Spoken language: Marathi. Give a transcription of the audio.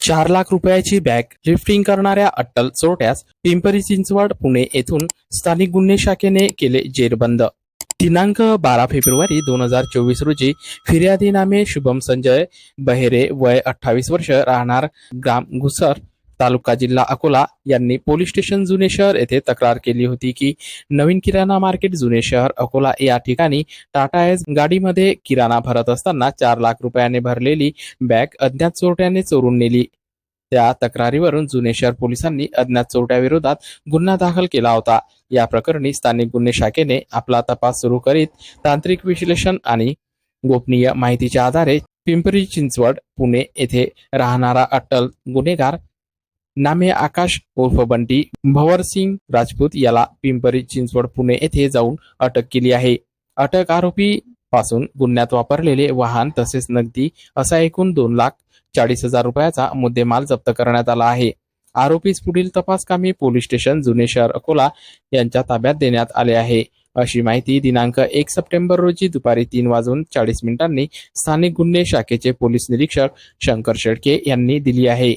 चार लाख रुपयाची बॅग लिफ्टिंग करणाऱ्या अट्टल चोरट्यास पिंपरी चिंचवड पुणे येथून स्थानिक गुन्हे शाखेने केले जेरबंद. दिनांक बारा फेब्रुवारी दोन हजार चोवीस रोजी फिर्यादीनामे शुभम संजय बहेरे वय अठ्ठावीस वर्ष राहणार ग्राम घुसर तालुका जिल्हा अकोला यांनी पोलीस स्टेशन जुने शहर येथे तक्रार केली होती की नवीन किराणा मार्केट जुने शहर अकोला या ठिकाणी टाटा एस गाडीमध्ये किराणा भरत असताना चार लाख रुपयाने भरलेली बॅग अज्ञात चोरट्याने चोरून नेली. त्या तक्रारीवरून जुने शहर पोलिसांनी अज्ञात चोरट्याविरोधात गुन्हा दाखल केला होता. या प्रकरणी स्थानिक गुन्हे शाखेने आपला तपास सुरू करीत तांत्रिक विश्लेषण आणि गोपनीय माहितीच्या आधारे पिंपरी चिंचवड पुणे येथे राहणारा अटल गुन्हेगार नामे आकाश उर्फ बंटी भवरसिंग राजपूत याला पिंपरी चिंचवड पुणे येथे जाऊन अटक केली आहे. अटक आरोपी पासून गुन्ह्यात वापरलेले वाहन तसेच नगदी असा एकूण दोन लाख चाळीस हजार रुपयाचा मुद्देमाल जप्त करण्यात आला आहे. आरोपीस पुढील तपास कामी पोलीस स्टेशन जुने शहर अकोला यांच्या ताब्यात देण्यात आले आहे. अशी माहिती दिनांक एक सप्टेंबर रोजी दुपारी तीन वाजून चाळीस मिनिटांनी स्थानिक गुन्हे शाखेचे पोलीस निरीक्षक शंकर शेळके यांनी दिली आहे.